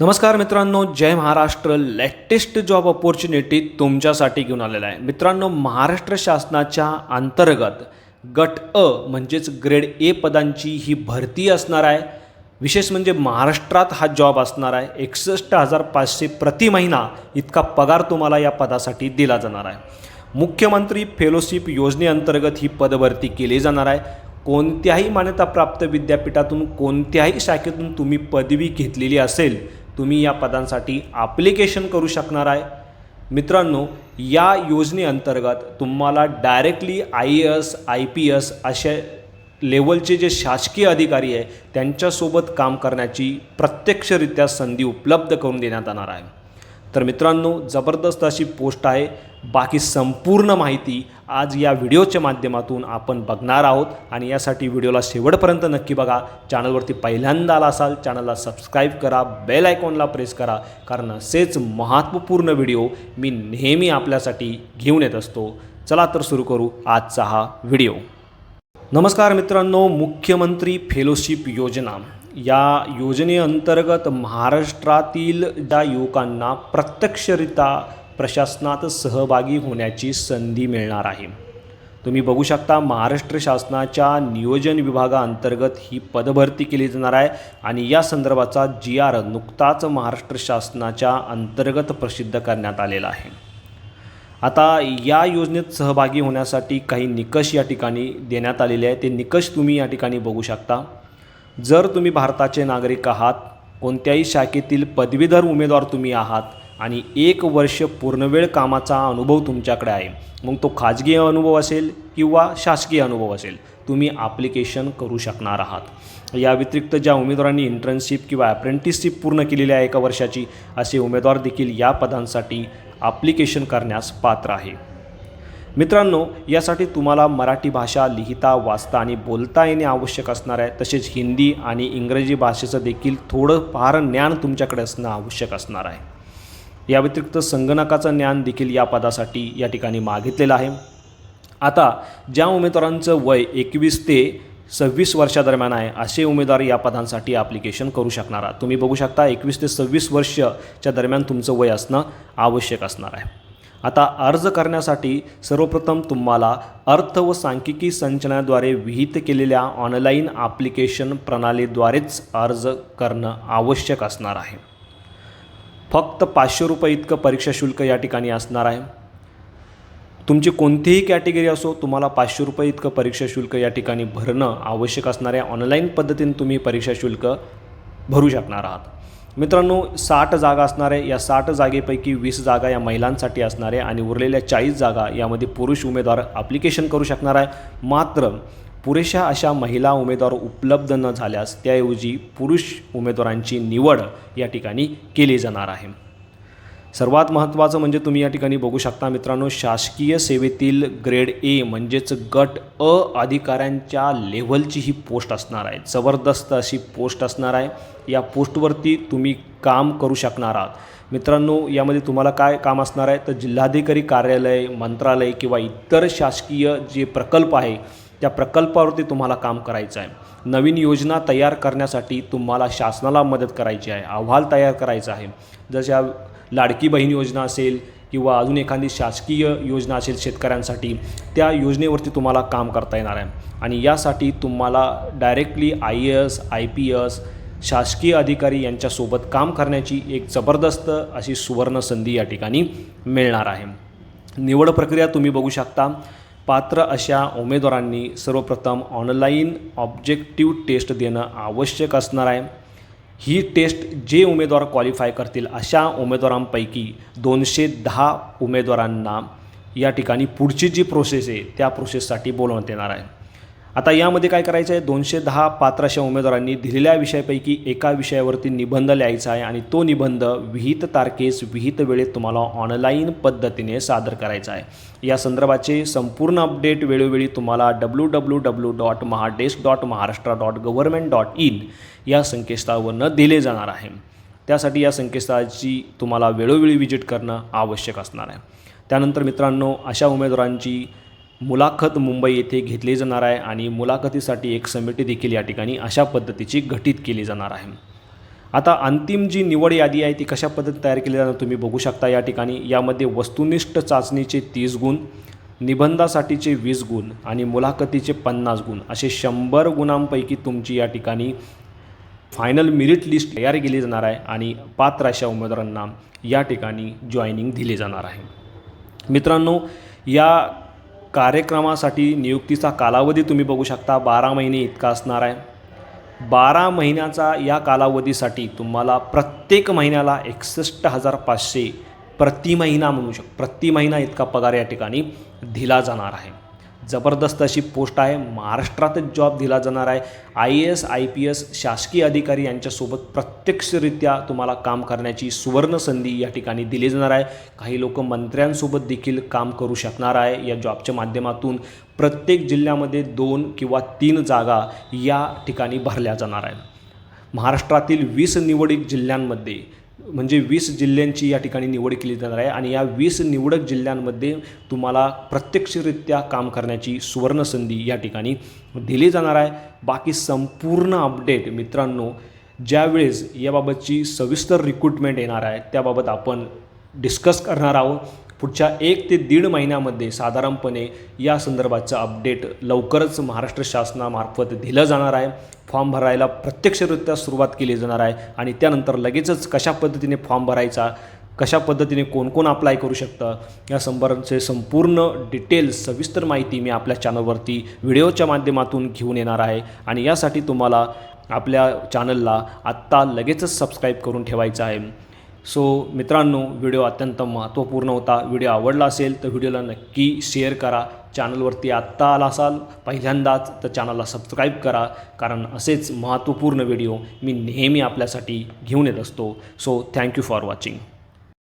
नमस्कार मित्रांनो जय महाराष्ट्र. लेटेस्ट जॉब ऑपॉर्च्युनिटी तुमच्यासाठी घेऊन आलेला आहे. मित्रांनो महाराष्ट्र शासनाच्या अंतर्गत गट अ म्हणजेच ग्रेड ए पदांची ही भरती असणार आहे. विशेष म्हणजे महाराष्ट्रात हा जॉब असणार आहे. एकसष्ट हजार पाचशे प्रति महिना इतका पगार तुम्हाला या पदासाठी दिला जाणार आहे. मुख्यमंत्री फेलोशिप योजनेअंतर्गत ही पदभरती केली जाणार आहे. कोणत्याही मान्यताप्राप्त विद्यापीठातून कोणत्याही शाखेतून तुम्ही पदवी घेतलेली असेल तुम्ही या पदांसाठी ॲप्लिकेशन करू शकणार आहे. मित्रांनो या योजनेअंतर्गत तुम्हाला directly I A S I P S अशा लेवलचे जे शासकीय अधिकारी आहे त्यांच्यासोबत काम करण्याची प्रत्यक्षरित्या संधी उपलब्ध करून देण्यात येणार आहे. तर मित्रांनो जबरदस्त अशी पोस्ट आहे. बाकी संपूर्ण माहिती आज या व्हिडिओच्या माध्यमातून आपण बघणार आहोत. आणि यासाठी व्हिडिओला शेवटपर्यंत नक्की बघा. चॅनलवरती पहिल्यांदा आला असाल चॅनलला सबस्क्राईब करा बेल आयकॉनला प्रेस करा. कारण असेच महत्त्वपूर्ण व्हिडिओ मी नेहमी आपल्यासाठी घेऊन येत असतो. चला तर सुरू करू आजचा हा व्हिडिओ. नमस्कार मित्रांनो मुख्यमंत्री फेलोशिप योजना. या योजनेअंतर्गत महाराष्ट्रातील ज्या युवकांना प्रत्यक्षरित्या प्रशासनात सहभागी होण्याची संधी मिळणार आहे. तुम्ही बघू शकता महाराष्ट्र शासनाच्या नियोजन विभागाअंतर्गत ही पदभरती केली जाणार आहे आणि या संदर्भाचा जी आर नुकताच महाराष्ट्र शासनाच्या अंतर्गत प्रसिद्ध करण्यात आलेला आहे. आता या योजनेत सहभागी होण्यासाठी काही निकष या ठिकाणी देण्यात आलेले आहे ते निकष तुम्ही या ठिकाणी बघू शकता. जर तुम्ही भारताचे नागरिक आहात कोणत्याही शाखेतील पदवीधर उमेदवार तुम्ही आहात आणि एक वर्ष पूर्णवेळ कामाचा अनुभव तुमच्याकडे आहे मग तो खाजगी अनुभव असेल किंवा शासकीय अनुभव असेल तुम्ही ॲप्लिकेशन करू शकणार आहात. या व्यतिरिक्त ज्या उमेदवारांनी इंटर्नशिप किंवा अप्रेंटिसशिप पूर्ण केलेली आहे एका वर्षाची असे उमेदवार देखील या पदांसाठी ॲप्लिकेशन करण्यास पात्र आहे. मित्रांनो यासाठी तुम्हाला मराठी भाषा लिहिता वाचता आणि बोलता येणे आवश्यक असणार आहे. तसेच हिंदी आणि इंग्रजी भाषेचं देखील थोडंफार ज्ञान तुमच्याकडे असणं आवश्यक असणार आहे. या व्यतिरिक्त संगणकाचं ज्ञान देखील या पदासाठी या ठिकाणी मागितलेलं आहे. आता ज्या उमेदवारांचं वय एकवीस ते सव्वीस वर्षादरम्यान आहे असे उमेदवार या पदांसाठी ॲप्लिकेशन करू शकणार आहात. तुम्ही बघू शकता एकवीस ते सव्वीस वर्षच्या दरम्यान तुमचं वय असणं आवश्यक असणार आहे. आता अर्ज करण्यासाठी सर्वप्रथम तुम्हाला अर्थ व सांख्यिकी संचनाद्वारे विहित केलेल्या ऑनलाईन ॲप्लिकेशन प्रणालीद्वारेच अर्ज करणं आवश्यक असणार आहे. फक्त पाचशे रुपये इतकं परीक्षा शुल्क या ठिकाणी असणार आहे. तुमची कोणतीही कॅटेगरी असो तुम्हाला पाचशे रुपये इतकं परीक्षा शुल्क या ठिकाणी भरणं आवश्यक असणाऱ्या ऑनलाईन पद्धतीने तुम्ही परीक्षा शुल्क भरू शकणार आहात. मित्रांनो साठ जागा असणार आहे या साठ जागेपैकी वीस जागा या महिलांसाठी असणार आहे आणि उरलेल्या चाळीस जागा यामध्ये पुरुष उमेदवार ॲप्लिकेशन करू शकणार आहे. मात्र पुरेशा अशा महिला उमेदवार उपलब्ध न झाल्यास त्याऐवजी पुरुष उमेदवारांची निवड या ठिकाणी केली जाणार आहे. सर्वात महत्त्वाचं म्हणजे तुम्ही या ठिकाणी बघू शकता मित्रांनो शासकीय सेवेतील ग्रेड ए म्हणजेच गट अ अधिकाऱ्यांच्या लेव्हलची ही पोस्ट असणार आहे. जबरदस्त अशी पोस्ट असणार आहे. या पोस्टवरती तुम्ही काम करू शकणार आहात. मित्रांनो यामध्ये तुम्हाला काय काम असणार आहे? तर जिल्हाधिकारी कार्यालय मंत्रालय किंवा इतर शासकीय जे प्रकल्प आहे त्या प्रकल्पावरती तुम्हाला काम करायचं आहे. नवीन योजना तयार करण्यासाठी तुम्हाला शासनाला मदत करायची आहे. अहवाल तयार करायचा आहे. जशा लाडकी बहीण योजना असेल किंवा अजून एखादी शासकीय योजना असेल शेतकऱ्यांसाठी त्या योजनेवरती तुम्हाला काम करता येणार आहे. आणि यासाठी तुम्हाला directly I A S I P S शासकीय अधिकारी यांच्यासोबत काम करण्याची एक जबरदस्त अशी सुवर्ण संधी या ठिकाणी मिळणार आहे. निवड प्रक्रिया तुम्ही बघू शकता. पात्र अशा उमेदवारांनी सर्वप्रथम ऑनलाईन ऑब्जेक्टिव्ह टेस्ट देणं आवश्यक असणार आहे. ही टेस्ट जे उमेदवार क्वालिफाय करतील अशा उमेदवारांपैकी दोनशे दहा उमेदवारांना या ठिकाणी पुढची जी प्रोसेस आहे त्या प्रोसेससाठी बोलवण्यात येणार आहे. आता यामध्ये काय करायचं आहे? दोनशे दहा पात्र अशा उमेदवारांनी दिलेल्या विषयापैकी एका विषयावरती निबंध लिहायचा आहे आणि तो निबंध विहित तारखेस विहित वेळेत तुम्हाला ऑनलाईन पद्धतीने सादर करायचा आहे. या संदर्भाचे संपूर्ण अपडेट वेळोवेळी तुम्हाला W W W dot Mahadesk dot Maharashtra dot government dot in या संकेतस्थळावरनं दिले जाणार आहे. त्यासाठी या संकेतस्थळाची तुम्हाला वेळोवेळी विजिट करणं आवश्यक असणार आहे. त्यानंतर मित्रांनो अशा उमेदवारांची मुलाखत मुंबई येथे घेतली जाणार आहे आणि मुलाखतीसाठी एक समिती देखील या ठिकाणी अशा पद्धतीची घटित केली जाणार आहे. आता अंतिम जी निवड यादी आहे ती कशा पद्धतीने तयार केली जाणार तुम्ही बघू शकता या ठिकाणी. यामध्ये वस्तुनिष्ठ चाचणीचे तीस गुण निबंधासाठीचे वीस गुण आणि मुलाखतीचे पन्नास गुण असे शंभर गुणांपैकी तुमची या ठिकाणी फायनल मेरिट लिस्ट तयार केली जाणार आहे आणि पात्र अशा उमेदवारांना या ठिकाणी जॉईनिंग दिली जाणार आहे. मित्रांनो या कार्यक्रमासाठी नियुक्तीचा कालावधी तुम्ही बघू शकता. बारा महिने इतका असणार आहे. बारा महिन्याचा या कालावधीसाठी तुम्हाला प्रत्येक महिन्याला एकसष्ट हजार पाचशे प्रति महिना म्हणू शक प्रति महिना इतका पगार या ठिकाणी दिला जाणार आहे. जबरदस्त अशी पोस्ट आहे. महाराष्ट्रातच जॉब दिला जाणार आहे. I A S I P S शासकीय अधिकारी यांच्यासोबत प्रत्यक्षरित्या तुम्हाला काम करण्याची सुवर्ण संधी या ठिकाणी दिली जाणार आहे. काही लोक मंत्र्यांसोबत देखील काम करू शकणार आहे. या जॉबच्या माध्यमातून प्रत्येक जिल्ह्यामध्ये दोन किंवा तीन जागा या ठिकाणी भरल्या जाणार आहेत. महाराष्ट्रातील वीस निवडक जिल्ह्यांमध्ये म्हणजे वीस जिल्ह्यांची या ठिकाणी निवड केली जाणार आहे आणि या वीस निवडक जिल्ह्यांमध्ये तुम्हाला प्रत्यक्षरित्या काम करण्याची सुवर्ण संधी या ठिकाणी दिली जाणार आहे. बाकी संपूर्ण अपडेट मित्रांनो ज्यावेळेस याबाबतची सविस्तर रिक्रुटमेंट येणार आहे त्याबाबत आपण डिस्कस करणार आहोत. पुढच्या एक ते दीड महिन्यामध्ये साधारणपणे या संदर्भाचं अपडेट लवकरच महाराष्ट्र शासनामार्फत दिलं जाणार आहे. फॉर्म भरायला प्रत्यक्षरित्या सुरुवात केली जाणार आहे आणि त्यानंतर लगेचच कशा पद्धतीने फॉर्म भरायचा कशा पद्धतीने कोण कोण अप्लाय करू शकतं या संबंधचे संपूर्ण डिटेल्स सविस्तर माहिती मी आपल्या चॅनलवरती व्हिडिओच्या माध्यमातून घेऊन येणार आहे. आणि यासाठी तुम्हाला आपल्या चॅनलला आत्ता लगेचच सबस्क्राईब करून ठेवायचं आहे. सो मित्रांनो व्हिडिओ अत्यंत महत्त्वपूर्ण होता. व्हिडिओ आवडला असेल तर व्हिडिओला नक्की शेअर करा. चॅनलवरती आत्ता आला असाल पहिल्यांदाच तर चॅनलला सबस्क्राईब करा. कारण असेच महत्त्वपूर्ण व्हिडिओ मी नेहमी आपल्यासाठी घेऊन येत असतो. So thank you for watching